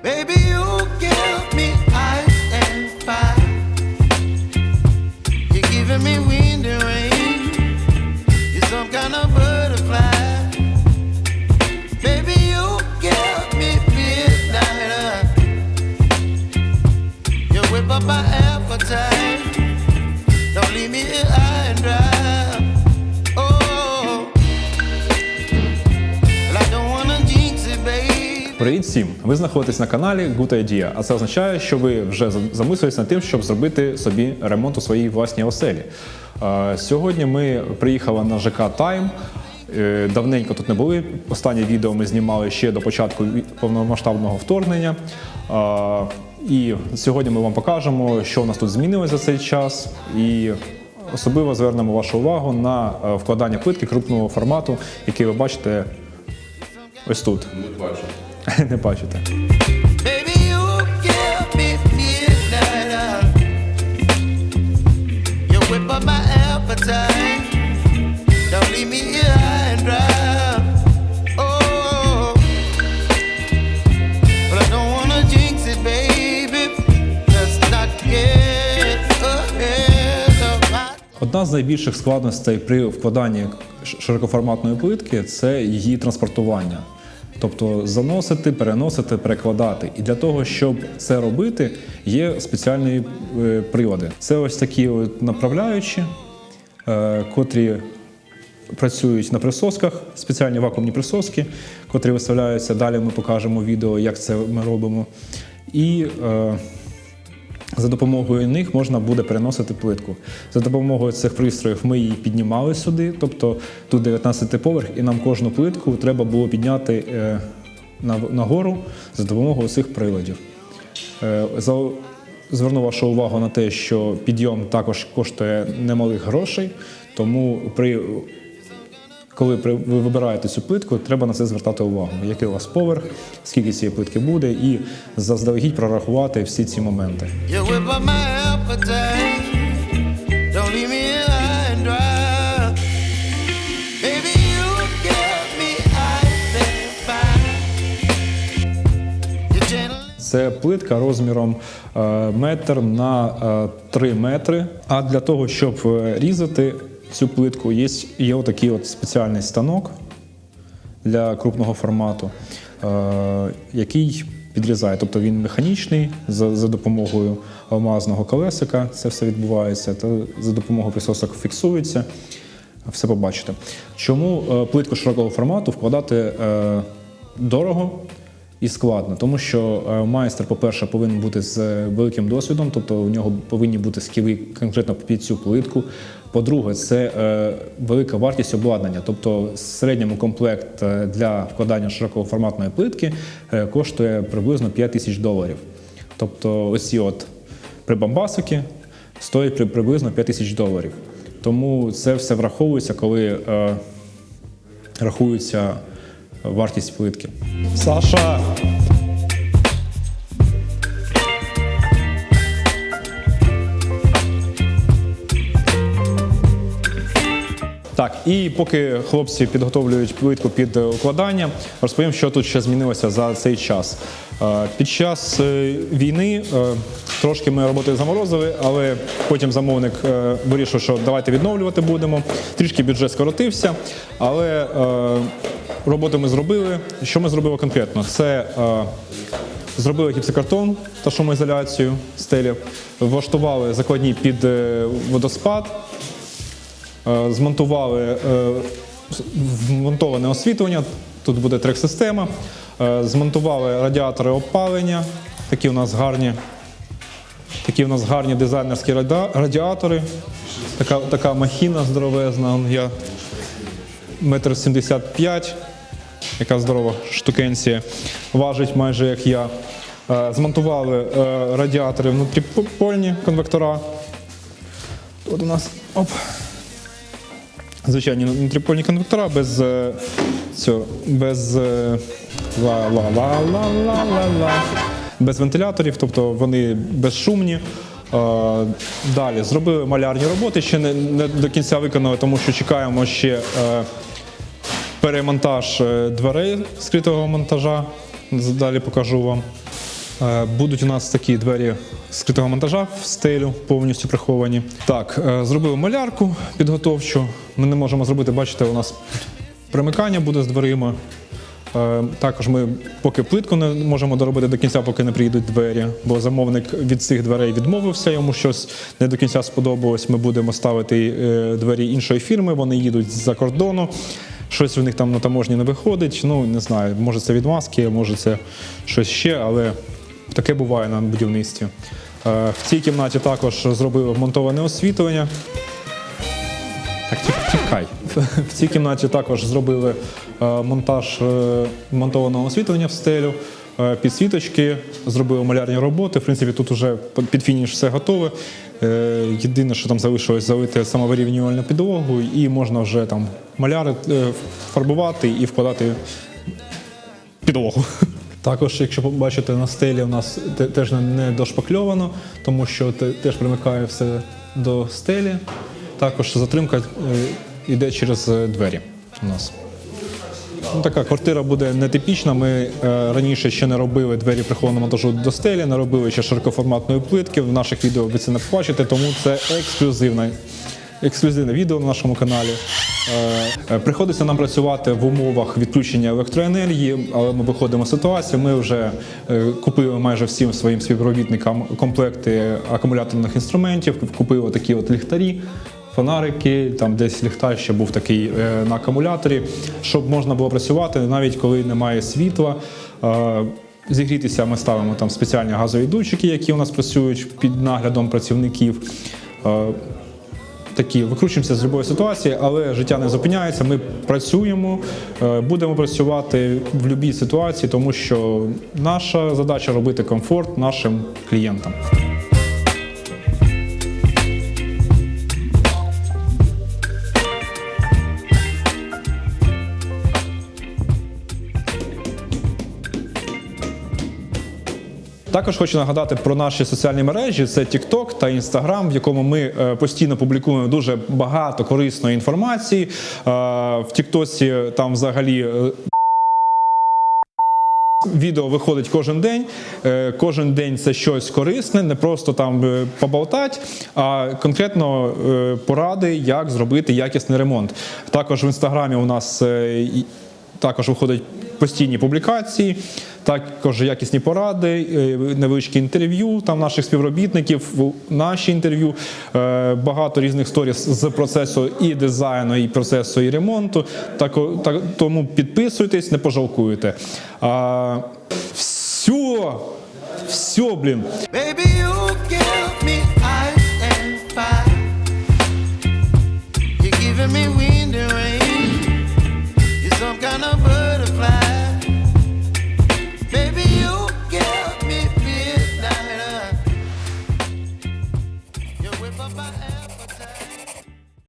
Baby, you give me ice and fire. You're giving me wind and rain. You're some kind of butterfly. Baby, you give me midnight. You whip up my appetite. Привіт всім! Ви знаходитесь на каналі Good Idea, а це означає, що ви вже за- замислились над тим, щоб зробити собі ремонт у своїй власній оселі. Е, Сьогодні ми приїхали на ЖК Тайм. Е, Давненько тут не були. Останнє відео ми знімали ще до початку повномасштабного вторгнення. Е, І сьогодні ми вам покажемо, що у нас тут змінилось за цей час. І особливо звернемо вашу увагу на вкладання плитки крупного формату, який ви бачите ось тут. Не бачу. Не бачите. Oh. Одна з найбільших складностей при вкладанні широкоформатної плитки це її транспортування. Тобто заносити, переносити, перекладати. І для того, щоб це робити, є спеціальні е, прилади. Це ось такі от направляючі, е, котрі працюють на присосках, спеціальні вакуумні присоски, котрі виставляються. Далі ми покажемо відео, як це ми робимо. І е, за допомогою них можна буде переносити плитку. За допомогою цих пристроїв ми її піднімали сюди, тобто тут 19 поверх, і нам кожну плитку треба було підняти е, на- нагору за допомогою цих приладів. Е, Зверну вашу увагу на те, що підйом також коштує немалих грошей, тому при коли ви вибираєте цю плитку, треба на це звертати увагу. Який у вас поверх, скільки цієї плитки буде, і заздалегідь прорахувати всі ці моменти. Це плитка розміром е, метр на е, 3 метри. А для того, щоб е, різати цю плитку, є, є отакий от спеціальний станок для крупного формату, е, який підрізає. Тобто він механічний за, за допомогою алмазного колесика. Це все відбувається, та за допомогою присосок фіксується. Все побачите. Чому е, плитку широкого формату вкладати е, дорого і складно? Тому що е, майстер, по-перше, повинен бути з е, великим досвідом, тобто у нього повинні бути скіли конкретно під цю плитку. По-друге, це е, велика вартість обладнання. Тобто, в середньому комплект для вкладання широкоформатної плитки коштує приблизно 5 тисяч доларів. Тобто, оці от прибамбасики стоять при- приблизно 5 тисяч доларів. Тому це все враховується, коли рахується вартість плитки. Саша! Так, і поки хлопці підготовлюють плитку під укладання, розповім, що тут ще змінилося за цей час. Е, Під час е, війни е, трошки ми роботи заморозили, але потім замовник вирішив, що давайте відновлювати будемо. Трішки бюджет скоротився, але роботу ми зробили. Що ми зробили конкретно? Це е, Зробили гіпсокартон та шумоізоляцію стелів, влаштували закладні під е, водоспад, Е, змонтували е, вмонтоване освітлення, тут буде трек-система, Е, змонтували радіатори опалення, такі у нас гарні, такі у нас гарні дизайнерські радіатори. Така, така махіна здоровезна, я метр сімдесят п'ять, яка здорова штукенція, важить майже як я. Е, Змонтували е, радіатори внутріпольні конвектора. Тут у нас оп, звичайні внутріпольні конвектора без е, цього, без ла-ла-ла-ла-ла-ла-ла, без вентиляторів, тобто вони безшумні. Далі зробили малярні роботи, ще не, не до кінця виконали, тому що чекаємо ще перемонтаж е, дверей скритого монтажа. Далі покажу вам. Е, Будуть у нас такі двері скритого монтажа в стелю, повністю приховані. Так, е, зробили малярку підготовчу. Ми не можемо зробити, бачите, у нас примикання буде з дверима. Також ми поки плитку не можемо доробити до кінця, поки не приїдуть двері, бо замовник від цих дверей відмовився, йому щось не до кінця сподобалось. Ми будемо ставити двері іншої фірми, вони їдуть з-за кордону. Щось в них там на таможні не виходить. Ну не знаю, може це відмазки, може це щось ще, але таке буває на будівництві. Е, В цій кімнаті також зробили монтоване освітлення. Так, тікай. В цій кімнаті також зробили е, монтаж е, монтованого освітлення в стелю, підсвіточки, зробили малярні роботи. В принципі, тут вже під фініш все готове. Е, Єдине, що там залишилось залити самовирівнювальну підлогу, і можна вже там маляри е, фарбувати і вкладати підлогу. Також, якщо побачите на стелі, у нас теж не- дошпакльовано, тому що те- теж примикає все до стелі. Також затримка е, йде через е, двері у нас. Ну, така квартира буде нетипічна. Ми е, раніше ще не робили двері прихованого монтажу до стелі, не робили ще широкоформатної плитки. В наших відео ви це не побачите, тому це ексклюзивна. Ексклюзивне відео на нашому каналі. Е, е, Приходиться нам працювати в умовах відключення електроенергії, але ми виходимо з ситуації. Ми вже е, купили майже всім своїм співробітникам комплекти акумуляторних інструментів, купили такі от ліхтарі фонарики, там десь ліхтар ще був такий е, на акумуляторі, щоб можна було працювати навіть коли немає світла. Е, Зігрітися ми ставимо там спеціальні газові датчики, які у нас працюють під наглядом працівників. Е, Такі викручуємося з будь-якої ситуації, але життя не зупиняється. Ми працюємо, будемо працювати в будь-якій ситуації, тому що наша задача робити комфорт нашим клієнтам. Також хочу нагадати про наші соціальні мережі: це TikTok та Instagram, в якому ми е, постійно публікуємо дуже багато корисної інформації. Е, В TikTok там взагалі. е, Відео виходить кожен день. Кожен день це щось корисне, не просто там поболтать, а конкретно поради, як зробити якісний ремонт. Також в інстаграмі у нас також виходять постійні публікації, також якісні поради, е, невеличкі інтерв'ю там наших співробітників, наші інтерв'ю, е, багато різних сторіс з процесу і дизайну, і процесу і ремонту. Так, так, тому підписуйтесь, не пожалкуєте. А, все, все, блін.